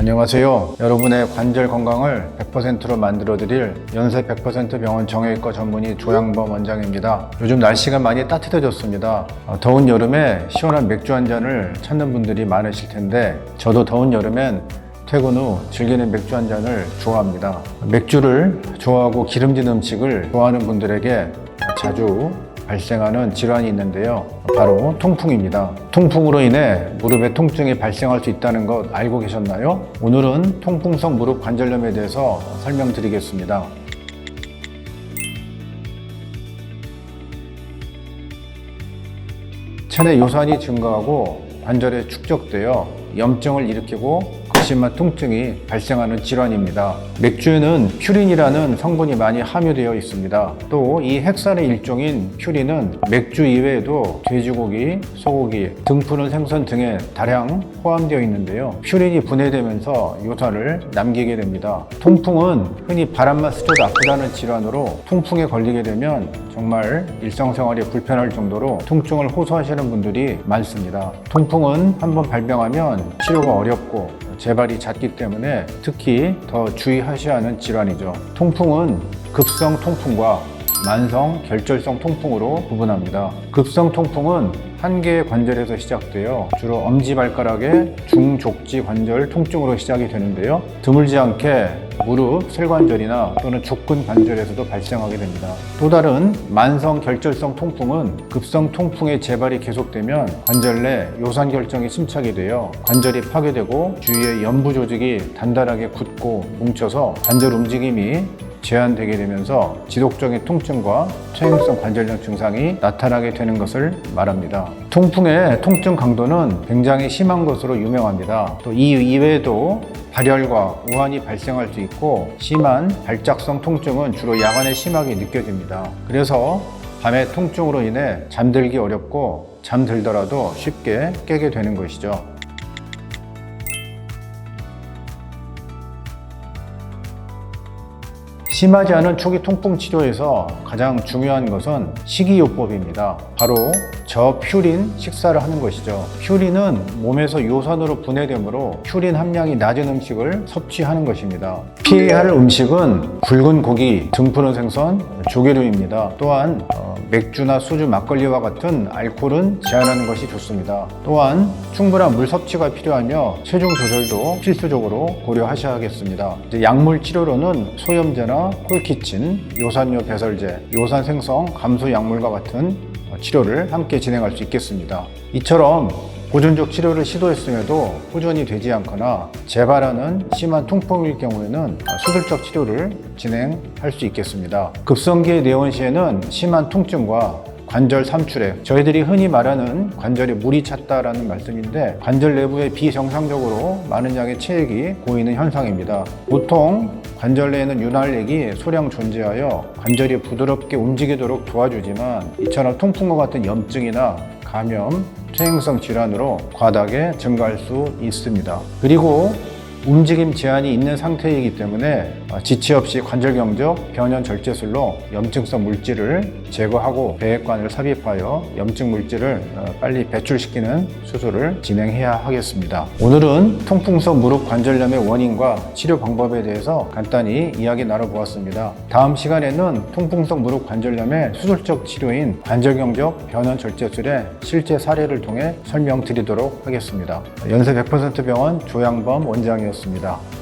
안녕하세요. 여러분의 관절 건강을 100%로 만들어드릴 연세 100% 병원 정형외과 전문의 조양범 원장입니다. 요즘 날씨가 많이 따뜻해졌습니다. 어, 더운 여름에 시원한 맥주 한 잔을 찾는 분들이 많으실 텐데 저도 더운 여름엔 퇴근 후 즐기는 맥주 한 잔을 좋아합니다. 맥주를 좋아하고 기름진 음식을 좋아하는 분들에게 자주 발생하는 질환이 있는데요. 바로 통풍입니다. 통풍으로 인해 무릎에 통증이 발생할 수 있다는 것 알고 계셨나요? 오늘은 통풍성 무릎 관절염에 대해서 설명드리겠습니다. 체내 요산이 증가하고 관절에 축적되어 염증을 일으키고 극심한 통증이 발생하는 질환입니다. 맥주에는 퓨린이라는 성분이 많이 함유되어 있습니다. 또 이 핵산의 일종인 퓨린은 맥주 이외에도 돼지고기, 소고기, 등푸른 생선 등에 다량 포함되어 있는데요. 퓨린이 분해되면서 요산을 남기게 됩니다. 통풍은 흔히 바람만 스쳐도 아프다는 질환으로 통풍에 걸리게 되면 정말 일상생활이 불편할 정도로 통증을 호소하시는 분들이 많습니다. 통풍은 한번 발병하면 치료가 어렵고 재발이 잦기 때문에 특히 더 주의하셔야 하는 질환이죠. 통풍은 급성 통풍과 만성 결절성 통풍으로 구분합니다. 급성 통풍은 한 개의 관절에서 시작되어 주로 엄지발가락의 중족지 관절 통증으로 시작이 되는데요. 드물지 않게 무릎, 쇄관절이나 또는 족근 관절에서도 발생하게 됩니다. 또 다른 만성 결절성 통풍은 급성 통풍의 재발이 계속되면 관절 내 요산 결정이 침착이 되어 관절이 파괴되고 주위의 연부 조직이 단단하게 굳고 뭉쳐서 관절 움직임이 제한되게 되면서 지속적인 통증과 퇴행성 관절염 증상이 나타나게 되는 것을 말합니다. 통풍의 통증 강도는 굉장히 심한 것으로 유명합니다. 또 이 이외에도 발열과 우환이 발생할 수 있고 심한 발작성 통증은 주로 야간에 심하게 느껴집니다. 그래서 밤에 통증으로 인해 잠들기 어렵고 잠들더라도 쉽게 깨게 되는 것이죠. 심하지 않은 초기 통풍 치료에서 가장 중요한 것은 식이요법입니다. 바로 저퓨린 식사를 하는 것이죠. 퓨린은 몸에서 요산으로 분해되므로 퓨린 함량이 낮은 음식을 섭취하는 것입니다. 피해야 할 음식은 굵은 고기, 등푸른 생선, 조개류입니다. 또한 어, 맥주나 소주, 막걸리와 같은 알코올은 제한하는 것이 좋습니다. 또한 충분한 물 섭취가 필요하며 체중 조절도 필수적으로 고려하셔야겠습니다. 이제 약물 치료로는 소염제나 콜키친, 요산요 배설제, 요산 생성 감소 약물과 같은 치료를 함께 진행할 수 있겠습니다. 이처럼 보존적 치료를 시도했음에도 호전이 되지 않거나 재발하는 심한 통풍일 경우에는 수술적 치료를 진행할 수 있겠습니다. 급성기의 내원 시에는 심한 통증과 관절 삼출액, 저희들이 흔히 말하는 관절에 물이 찼다라는 말씀인데 관절 내부에 비정상적으로 많은 양의 체액이 고이는 현상입니다. 보통 관절 내에는 윤활액이 소량 존재하여 관절이 부드럽게 움직이도록 도와주지만 이처럼 통풍과 같은 염증이나 감염, 퇴행성 질환으로 과다하게 증가할 수 있습니다. 그리고 움직임 제한이 있는 상태이기 때문에 지체 없이 관절 경적 변연 절제술로 염증성 물질을 제거하고 배액관을 삽입하여 염증 물질을 어, 빨리 배출시키는 수술을 진행해야 하겠습니다. 오늘은 통풍성 무릎 관절염의 원인과 치료 방법에 대해서 간단히 이야기 나눠보았습니다. 다음 시간에는 통풍성 무릎 관절염의 수술적 치료인 관절 경적 변연 절제술의 실제 사례를 통해 설명드리도록 하겠습니다. 연세 100% 병원 조양범 원장 이었습니다.